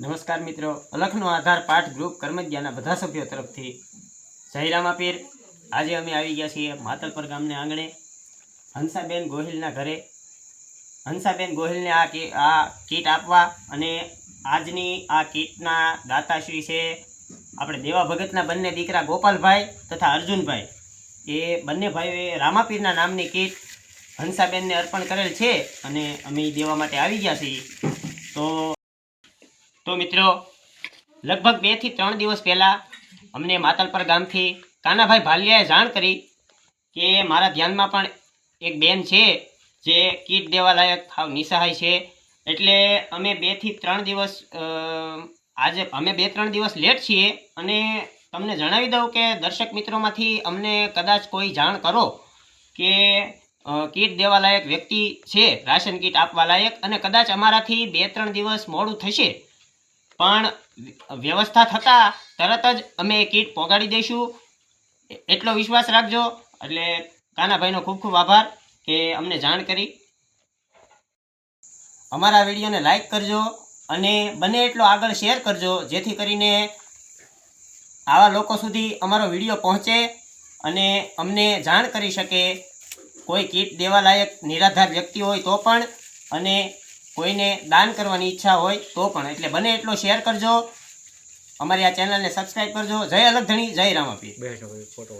મિત્રો. અલખનો આધાર પાઠ ગ્રુપ કર્મજ્ઞાના બધા સભ્યો તરફથી. જય રામાપીર. આજે અમે આવી ગયા છીએ માતલપર ગામને આંગણે. હંસાબેન ગોહિલના ઘરે. હંસાબેન ગોહિલને આ કી આ કીટ આપવા અને આજની આ કીટના દાતાશ્રી છે આપણે દેવા ભગતના બંને દીકરા ગોપાલભાઈ તથા અર્જુનભાઈ. એ બંને ભાઈઓએ રામાપીરના નામની કીટ હંસાબેનને અર્પણ કરેલ છે અને અમે દેવા માટે આવી ગયા છીએ. તો તો મિત્રો, લગભગ બેથી ત્રણ દિવસ પહેલાં અમને માતલપર ગામથી કાનાભાઈ ભાલિયાએ જાણ કરી કે મારા ધ્યાનમાં પણ એક બેન છે જે કીટ દેવાલાયક હાવ નિસહાય છે. એટલે અમે બેથી ત્રણ દિવસ આજે અમે બે ત્રણ દિવસ લેટ છીએ અને તમને જણાવી દઉં કે દર્શક મિત્રોમાંથી અમને કદાચ કોઈ જાણ કરો કે કીટ દેવાલાયક વ્યક્તિ છે, રાશન કીટ આપવા લાયક અને કદાચ અમારાથી બે ત્રણ દિવસ મોડું થશે. પણ વ્યવસ્થા થતાં તરત જ અમે એ કીટ પહોંચાડી દઈશું. એટલો વિશ્વાસ રાખજો. એટલે કાનાભાઈનો ખૂબ ખૂબ આભાર કે અમને જાણ કરી. અમારા વિડીયોને લાઈક કરજો અને બને એટલો આગળ શેર કરજો, જેથી કરીને આવા લોકો સુધી અમારો વીડિયો પહોંચે અને અમને જાણ કરી શકે. કોઈ કીટ દેવાલાયક, નિરાધાર વ્યક્તિ હોય તો પણ અને કોઈને દાન કરવાની ઈચ્છા હોય તો પણ, એટલે બને એટલો શેર કરજો. અમારી આ ચેનલને સબસ્ક્રાઈબ કરજો. જય અલગ ધણી જય રામાપીર બેઠો ફોટો